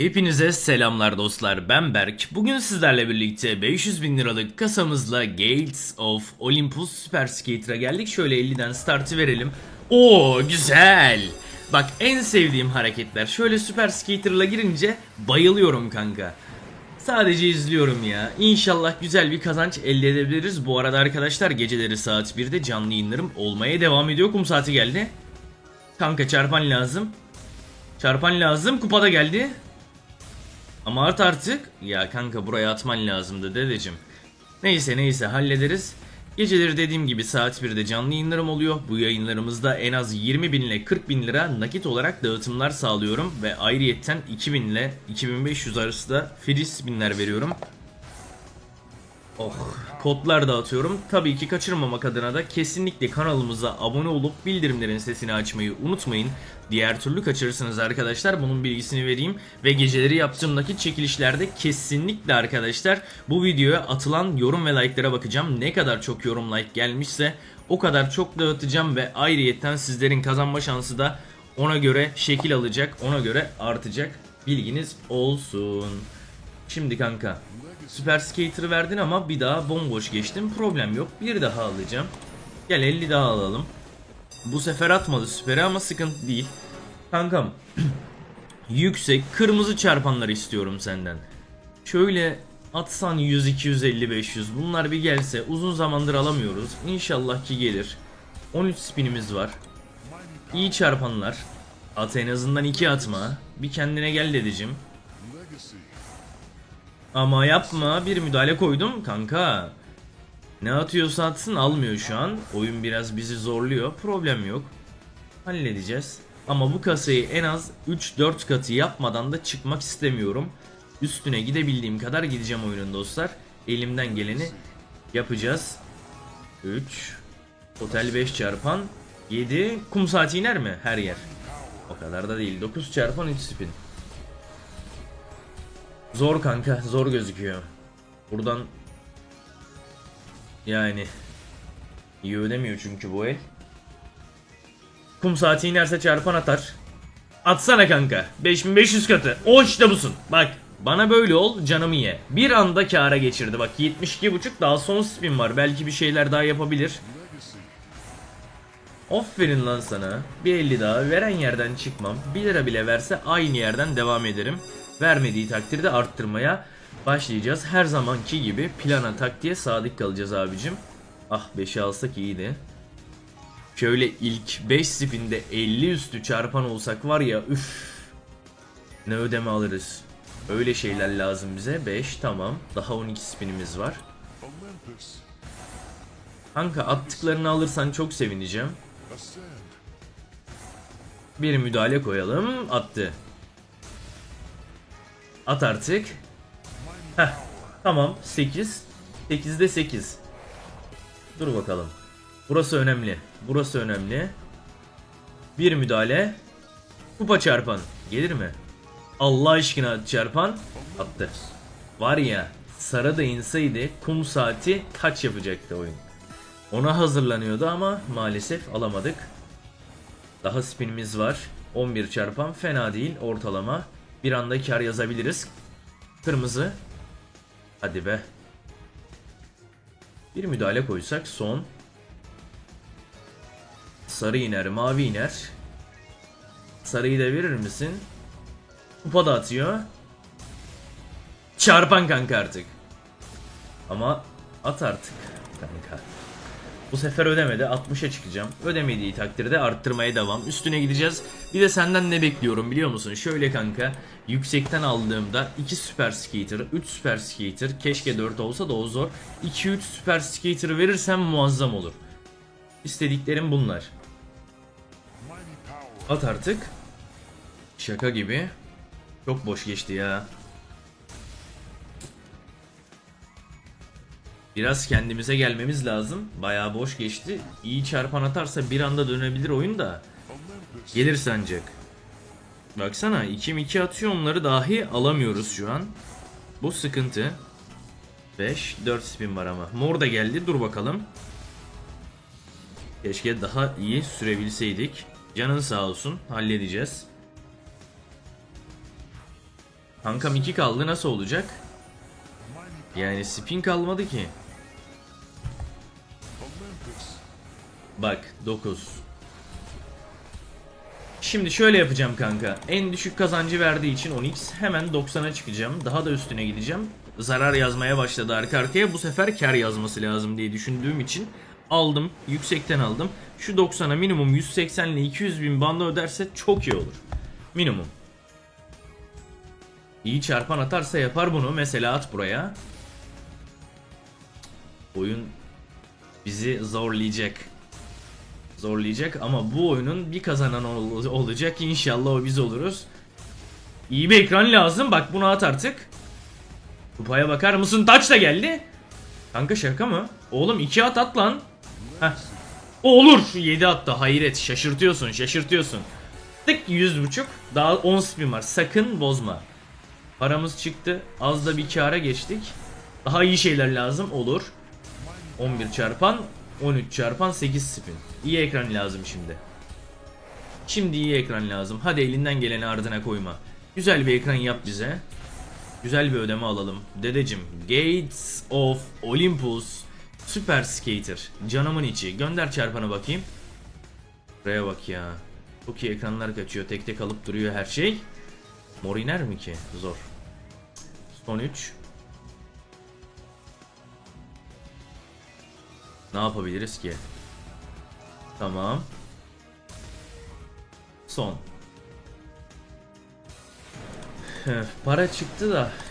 Hepinize selamlar dostlar ben Berk. Bugün sizlerle birlikte 500 bin liralık kasamızla Gates of Olympus Super Skater'a geldik. Şöyle 50'den startı verelim. Oo güzel. Bak en sevdiğim hareketler. Şöyle Super Skater'la girince bayılıyorum kanka. Sadece izliyorum ya. İnşallah güzel bir kazanç elde edebiliriz. Bu arada arkadaşlar geceleri saat 1'de canlı yayınlarım olmaya devam ediyor. Kum saati geldi. Kanka çarpan lazım. Çarpan lazım. Kupada geldi. Ama at artık. Ya kanka buraya atman lazımdı dedeciğim. Neyse neyse hallederiz. Geceleri dediğim gibi saat 1'de canlı yayınlarım oluyor. Bu yayınlarımızda en az 20 bin ile 40 bin lira nakit olarak dağıtımlar sağlıyorum. Ve ayrıyetten 2000 ile 2500 arası da free spinler veriyorum. Oh, kodlar dağıtıyorum. Tabii ki kaçırmamak adına da kesinlikle kanalımıza abone olup bildirimlerin sesini açmayı unutmayın. Diğer türlü kaçırırsınız arkadaşlar. Bunun bilgisini vereyim. Ve geceleri yaptığım nakit çekilişlerde kesinlikle arkadaşlar bu videoya atılan yorum ve like'lara bakacağım. Ne kadar çok yorum like gelmişse o kadar çok dağıtacağım ve ayrıyetten sizlerin kazanma şansı da ona göre şekil alacak, ona göre artacak. Bilginiz olsun. Şimdi kanka Super Skater'ı verdin ama bir daha bomboş geçtim. Problem yok. Bir daha alacağım. Gel 50 daha alalım. Bu sefer atmadı süperi ama sıkıntı değil. Kankam yüksek kırmızı çarpanları istiyorum senden. Şöyle atsan 100 250 500 bunlar bir gelse uzun zamandır alamıyoruz. İnşallah ki gelir. 13 spinimiz var. İyi çarpanlar. At en azından 2 atma. Bir kendine gel dedicim. Ama yapma bir müdahale koydum kanka. Ne atıyorsa atsın almıyor şu an. Oyun biraz bizi zorluyor. Problem yok. Halledeceğiz. Ama bu kasayı en az 3-4 katı yapmadan da çıkmak istemiyorum. Üstüne gidebildiğim kadar gideceğim oyunun dostlar. Elimden geleni yapacağız. 3 Total 5 çarpan 7 Kum saati iner mi? Her yer. O kadar da değil. 9 çarpan 3 spin. Zor kanka, zor gözüküyor. Buradan yani iyi ödemiyor çünkü bu el. Kum saati inerse çarpan atar. Atsana kanka. 5500 katı. O işte busun. Bak bana böyle ol canımı ye. Bir anda kâra geçirdi. Bak 72.5 daha son spin var. Belki bir şeyler daha yapabilir. Aferin lan sana. Bir 50 daha veren yerden çıkmam. 1 lira bile verse aynı yerden devam ederim. Vermediği takdirde arttırmaya başlayacağız. Her zamanki gibi plana taktiğe sadık kalacağız abicim. Ah 5'i alsak iyiydi. Şöyle ilk 5 spinde 50 üstü çarpan olsak var ya üf. Ne ödeme alırız. Öyle şeyler lazım bize. 5 tamam. Daha 12 spinimiz var. Kanka attıklarını alırsan çok sevineceğim. Bir müdahale koyalım. Attı. At artık. Heh. Tamam. 8. 8'de 8. Dur bakalım. Burası önemli. Burası önemli. Bir müdahale. Kupa çarpan. Gelir mi? Allah aşkına çarpan. Attı. Var ya Sara da inseydi kum saati kaç yapacaktı oyun. Ona hazırlanıyordu ama maalesef alamadık. Daha spinimiz var. 11 çarpan fena değil ortalama. Bir anda kar yazabiliriz. Kırmızı. Hadi be. Bir müdahale koysak son. Sarı iner, mavi iner. Sarıyı da verir misin? Kupa da atıyor. Çarpan kanka artık. Ama at artık kanka. Bu sefer ödemedi. 60'a çıkacağım. Ödemediği takdirde arttırmaya devam. Üstüne gideceğiz. Bir de senden ne bekliyorum biliyor musun? Şöyle kanka. Yüksekten aldığımda 2 süper skater, 3 süper skater. Keşke 4 olsa da o zor. 2-3 süper skater verirsem muazzam olur. İstediklerim bunlar. At artık. Şaka gibi. Çok boş geçti ya. Biraz kendimize gelmemiz lazım. Bayağı boş geçti. İyi çarpan atarsa bir anda dönebilir oyun da. Gelirse ancak. Baksana 2-2 atıyor onları dahi alamıyoruz şu an. Bu sıkıntı. 5, 4 spin var ama. Mor da geldi dur bakalım. Keşke daha iyi sürebilseydik. Canın sağ olsun halledeceğiz. Kankam 2 kaldı nasıl olacak? Yani spin kalmadı ki. Bak 9. Şimdi şöyle yapacağım kanka. En düşük kazancı verdiği için Onyx hemen 90'a çıkacağım. Daha da üstüne gideceğim. Zarar yazmaya başladı arka arkaya. Bu sefer kar yazması lazım diye düşündüğüm için aldım. Yüksekten aldım. Şu 90'a minimum 180 ile 200 bin bandı öderse çok iyi olur. Minimum. İyi çarpan atarsa yapar bunu. Mesela at buraya. Oyun bizi zorlayacak. Zorlayacak ama bu oyunun bir kazanan ol- olacak. İnşallah o biz oluruz. İyi bir ekran lazım. Bak bunu at artık. Kupaya bakar mısın? Taç da geldi. Kanka şaka mı? Oğlum iki at at lan. Heh. Olur. 7 atta hayret. Şaşırtıyorsun şaşırtıyorsun. Tık 100 buçuk. Daha 10 spin var. Sakın bozma. Paramız çıktı. Az da bir kâra geçtik. Daha iyi şeyler lazım. Olur. 11 çarpan 13 çarpan 8 spin. İyi ekran lazım şimdi. Şimdi iyi ekran lazım. Hadi elinden geleni ardına koyma. Güzel bir ekran yap bize. Güzel bir ödeme alalım. Dedecim Gates of Olympus Super Skater. Canımın içi. Gönder çarpanı bakayım. Buraya bak ya. Çok iyi ekranlar kaçıyor. Tek tek alıp duruyor her şey. Mor iner mi ki? Zor. Son 3. Ne yapabiliriz ki? Tamam. Son. Para çıktı da